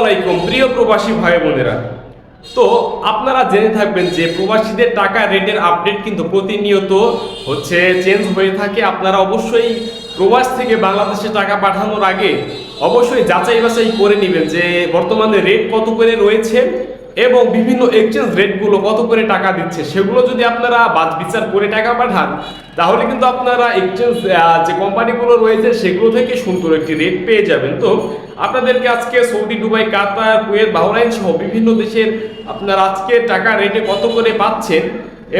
আলাইকুম, প্রিয় প্রবাসী ভাই বোনেরা। তো আপনারা জেনে থাকবেন যে প্রবাসীদের টাকা রেটের আপডেট কিন্তু প্রতিনিয়ত হচ্ছে চেঞ্জ হয়ে থাকে। আপনারা অবশ্যই প্রবাস থেকে বাংলাদেশে টাকা পাঠানোর আগে অবশ্যই যাচাই বাছাই করে নেবেন যে বর্তমানে রেট কত করে রয়েছে। এবং বিভিন্ন এক্সচেঞ্জ রেটগুলো কত করে টাকা দিচ্ছে, সেগুলো যদি আপনারা বাদ বিচার করে টাকা পাঠান, তাহলে কিন্তু আপনারা এক্সচেঞ্জ যে কোম্পানিগুলো রয়েছে সেগুলো থেকে সুন্দর একটি রেট পেয়ে যাবেন। তো আপনাদেরকে আজকে Saudi, Dubai, Qatar, Kuwait, Bahrain সহ বিভিন্ন দেশের আপনারা আজকে টাকা রেটে কত করে পাচ্ছেন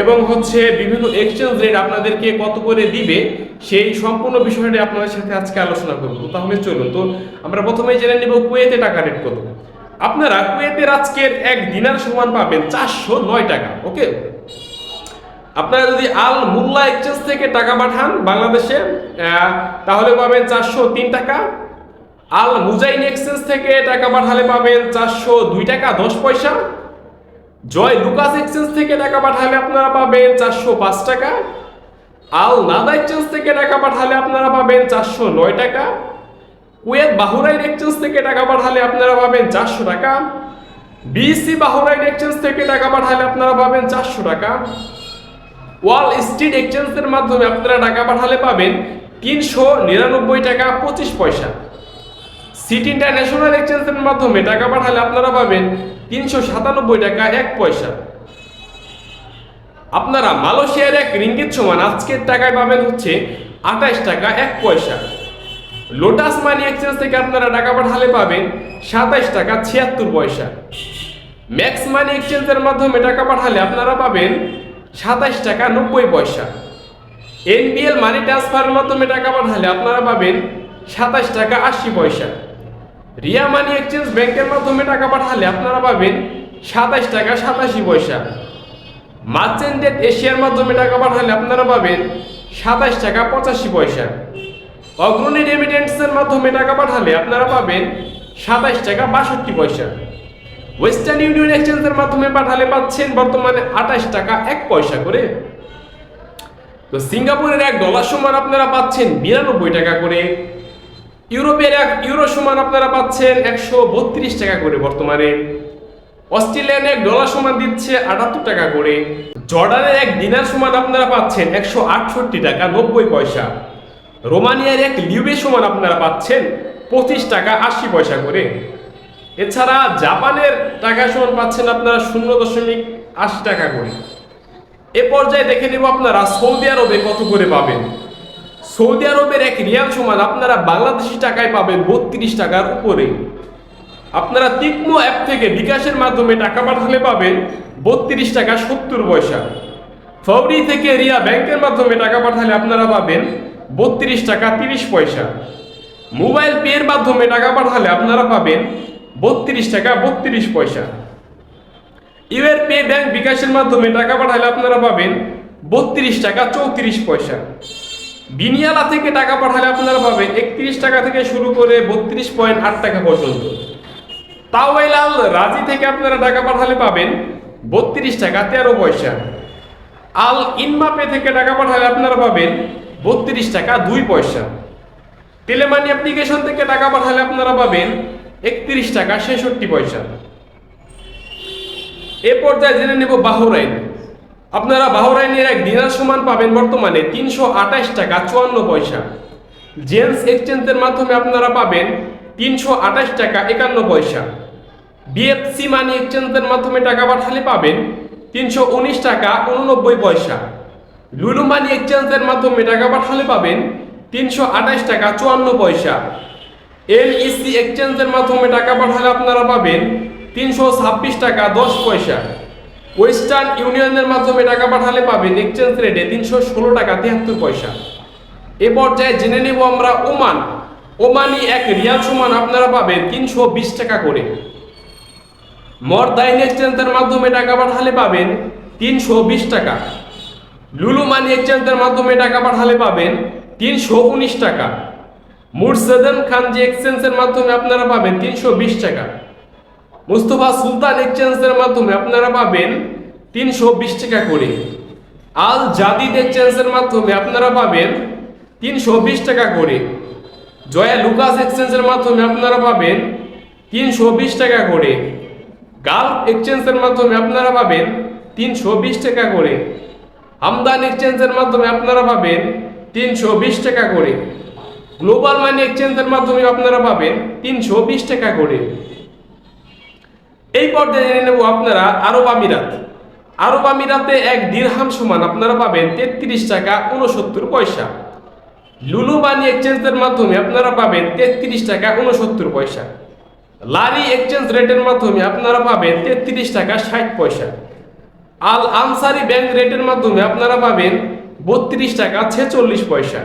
এবং হচ্ছে বিভিন্ন এক্সচেঞ্জ রেট আপনাদেরকে কত করে দিবে, সেই সম্পূর্ণ বিষয়টি আপনাদের সাথে আজকে আলোচনা করব। তাহলে চলুন, তো আমরা প্রথমেই জেনে নেব কুয়েতে টাকা রেট কত। আপনারা কুয়েতের আজকের এক দিনার সমান পাবেন চারশো নয় টাকা, ওকে? আপনারা যদি আল মুল্লা এক্সচেঞ্জ থেকে টাকা পাঠান বাংলাদেশে তাহলে পাবেন চারশো তিন টাকা। আল মুজাইন এক্সচেঞ্জ থেকে টাকা পাঠালে পাবেন চারশো দুই টাকা, দশ পয়সা। জয় লুকাস এক্সচেঞ্জ থেকে টাকা পাঠালে আপনারা পাবেন চারশো পাঁচ টাকা। আল নাদা এক্সচেঞ্জ থেকে টাকা পাঠালে আপনারা পাবেন চারশো নয় টাকা। কুয়েত বাহুরাইন এক্সচেঞ্জ থেকে টাকা পাঠালে আপনারা পাবেন চারশো টাকা। বিসি বাহুরাইন এক্সচেঞ্জ থেকে টাকা পাঠালে আপনারা পাবেন চারশো টাকা। ওয়াল স্ট্রিট এক্সচেঞ্জের মাধ্যমে আপনারা টাকা পাঠালে পাবেন তিনশো নিরানব্বই টাকা পঁচিশ পয়সা। সিটি ইন্টারন্যাশনাল এক্সচেঞ্জের মাধ্যমে টাকা পাঠালে আপনারা পাবেন তিনশো সাতানব্বই টাকা এক পয়সা। আপনারা মালয়েশিয়ার এক রিঙ্গিত সমান আজকের টাকায় পাবেন হচ্ছে আঠাশ টাকা এক পয়সা। লোটাস মানি এক্সচেঞ্জ থেকে আপনারা টাকা পাঠালে পাবেন সাতাইশ টাকা ছিয়াত্তর পয়সা। ম্যাক্স মানি এক্সচেঞ্জের মাধ্যমে টাকা পাঠালে আপনারা পাবেন সাতাইশ টাকা নব্বই পয়সা। এনবিএল মানি ট্রান্সফারের মাধ্যমে টাকা পাঠালে আপনারা পাবেন সাতাইশ টাকা আশি পয়সা। রিয়া মানি এক্সচেঞ্জ ব্যাংকের মাধ্যমে টাকা পাঠালে আপনারা পাবেন সাতাইশ টাকা সাতাশি পয়সা। মার্চেন্টেড এশিয়ার মাধ্যমে টাকা পাঠালে আপনারা পাবেন সাতাইশ টাকা পঁচাশি পয়সা। অগ্রণী রেমিটেন্সের মাধ্যমে টাকা পাঠালে আপনারা পাবেন সাতাইশ টাকা বাষট্টি পয়সা। ওয়েস্টার্ন ইউনিয়ন এক্সচেঞ্জের মাধ্যমে পাঠালে পাচ্ছেন বর্তমানে আঠাশ টাকা এক পয়সা করে। তো সিঙ্গাপুরের এক ডলার সমান আপনারা পাচ্ছেন বিরানব্বই টাকা করে। ইউরোপের এক ইউরো সমান আপনারা পাচ্ছেন একশো বত্রিশ টাকা করে বর্তমানে। অস্ট্রেলিয়ান এক ডলার সমান দিচ্ছে আটাত্তর টাকা করে। জর্ডানের এক দিনার সমান আপনারা পাচ্ছেন একশো আটষট্টি টাকা, নব্বই পয়সা। রোমানিয়ার এক লিউবে সমান আপনারা পাচ্ছেন পঁচিশ টাকা আশি পয়সা করে। এছাড়া জাপানের টাকা সমান পাচ্ছেন আপনারা শূন্য দশমিক আশি টাকা করে। এ পর্যায়ে দেখে নেব আপনারা সৌদি আরবে কত করে পাবেন। সৌদি আরবের এক রিয়াল সমান আপনারা বাংলাদেশি টাকায় পাবেন বত্রিশ টাকার উপরে। আপনারা তিকমো অ্যাপ থেকে বিকাশের মাধ্যমে টাকা পাঠালে পাবেন বত্রিশ টাকা সত্তর পয়সা। ফৌরি থেকে রিয়া ব্যাংকের মাধ্যমে টাকা পাঠালে আপনারা পাবেন বত্রিশ টাকা তিরিশ পয়সা। মোবাইল পে এর মাধ্যমে টাকা পাঠালে আপনারা পাবেন বত্রিশ টাকা বত্রিশ পয়সা। ইউএর পে ব্যাংক বিকাশের মাধ্যমে টাকা পাঠালে আপনারা পাবেন বত্রিশ টাকা চৌত্রিশ পয়সা। বিনিয়ালা থেকে টাকা পাঠালে আপনারা পাবেন একত্রিশ টাকা থেকে শুরু করে বত্রিশ পয়েন্ট আট টাকা পর্যন্ত। তাওয়াইলাল রাজি থেকে আপনারা টাকা পাঠালে পাবেন বত্রিশ টাকা তেরো পয়সা। আল ইনমাপে থেকে টাকা পাঠালে আপনারা পাবেন বত্রিশ টাকা, দুই পয়সা। টেলেমানি অ্যাপ্লিকেশন থেকে টাকা পাঠালে আপনারা পাবেন একত্রিশ টাকা, ছেষট্টি পয়সা। এ পর্যায়ে জেনে নেব বাহরাইন। আপনারা বাহরাইনের এক দিনার সমান পাবেন বর্তমানে তিনশো আঠাশ টাকা, চুয়ান্ন পয়সা। জেন্স এক্সচেঞ্জের মাধ্যমে আপনারা পাবেন তিনশো আঠাশ টাকা, একান্ন পয়সা। বিএফসি মানি এক্সচেঞ্জের মাধ্যমে টাকা পাঠালে পাবেন তিনশো উনিশ টাকা, উননব্বই পয়সা। লুলু মানি এক্সচেঞ্জের মাধ্যমে টাকা পাঠালে পাবেন তিনশো আঠাশ টাকা চুয়ান্ন পয়সা। এলইসি এক্সচেঞ্জের মাধ্যমে টাকা পাঠালে আপনারা পাবেন তিনশো ছাব্বিশ টাকা দশ পয়সা। ওয়েস্টার্ন ইউনিয়নের মাধ্যমে টাকা পাঠালে পাবেন এক্সচেঞ্জ রেটে তিনশো ষোলো টাকা তিয়াত্তর পয়সা। এ পর্যায়ে জেনে নেব আমরা ওমান। ওমানি এক রিয়াল সমান আপনারা পাবেন তিনশো বিশ টাকা করে। মরদাইন এক্সচেঞ্জের মাধ্যমে টাকা পাঠালে পাবেন তিনশো বিশ টাকা। লুলু মানি এক্সচেঞ্জের মাধ্যমে টাকা পাঠালে পাবেন তিনশো উনিশ টাকা। মুরসেদন খান যে এক্সচেঞ্জের মাধ্যমে আপনারা পাবেন তিনশো বিশ টাকা। মুস্তফা সুলতান এক্সচেঞ্জের মাধ্যমে আপনারা পাবেন তিনশো বিশ টাকা করে। আল জাদিদ এক্সচেঞ্জের মাধ্যমে আপনারা পাবেন তিনশো বিশ টাকা করে। জয়া লুকাস এক্সচেঞ্জের মাধ্যমে আপনারা পাবেন তিনশো বিশ টাকা করে। গালফ এক্সচেঞ্জের মাধ্যমে আপনারা পাবেন তিনশো বিশ টাকা করে। আমদান এক্সচেঞ্জের মাধ্যমে আপনারা পাবেন তিনশো বিশ টাকা করে। গ্লোবাল মানি এক্সচেঞ্জের মাধ্যমে আপনারা পাবেন তিনশো বিশ টাকা করে। এই পর্যায়ে জেনে নেব আপনারা আরব আমিরাত। আরব আমিরাতে এক দিরহাম সমান আপনারা পাবেন তেত্রিশ টাকা উনসত্তর পয়সা। লুলু মানি এক্সচেঞ্জের মাধ্যমে আপনারা পাবেন তেত্রিশ টাকা উনসত্তর পয়সা। লারি এক্সচেঞ্জ রেটের মাধ্যমে আপনারা পাবেন তেত্রিশ টাকা ষাট পয়সা। আল আনসারি ব্যাংক রেটের মাধ্যমে আপনারা পাবেন বত্রিশ টাকা ছেচল্লিশ পয়সা।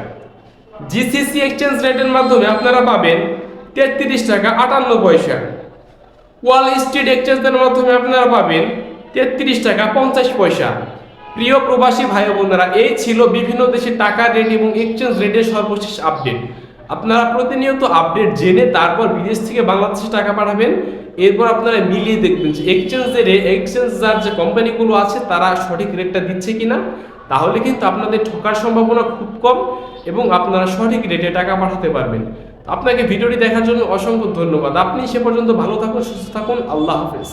জিসিসি এক্সচেঞ্জ রেটের মাধ্যমে আপনারা পাবেন তেত্রিশ টাকা আটান্ন পয়সা। ওয়াল স্ট্রিট এক্সচেঞ্জের মাধ্যমে আপনারা পাবেন তেত্রিশ টাকা পঞ্চাশ পয়সা। প্রিয় প্রবাসী ভাই বোনেরা, এই ছিল বিভিন্ন দেশে টাকা রেট এবং এক্সচেঞ্জ রেটের সর্বশেষ আপডেট আপনারা প্রতিনিয়ত আপডেট জেনে তারপর বিদেশ থেকে বাংলাদেশে টাকা পাঠাবেন। এরপর আপনারা মিলিয়ে দেখবেন যে এক্সচেঞ্জ রেট এক্সচেঞ্জ যার যে কোম্পানিগুলো আছে, তারা সঠিক রেটটা দিচ্ছে কিনা, তাহলে কিন্তু আপনাদের ঠকার সম্ভাবনা খুব কম এবং আপনারা সঠিক রেটে টাকা পাঠাতে পারবেন। আপনাকে ভিডিওটি দেখার জন্য অসংখ্য ধন্যবাদ। আপনি সে পর্যন্ত ভালো থাকুন, সুস্থ থাকুন। আল্লাহ হাফেজ।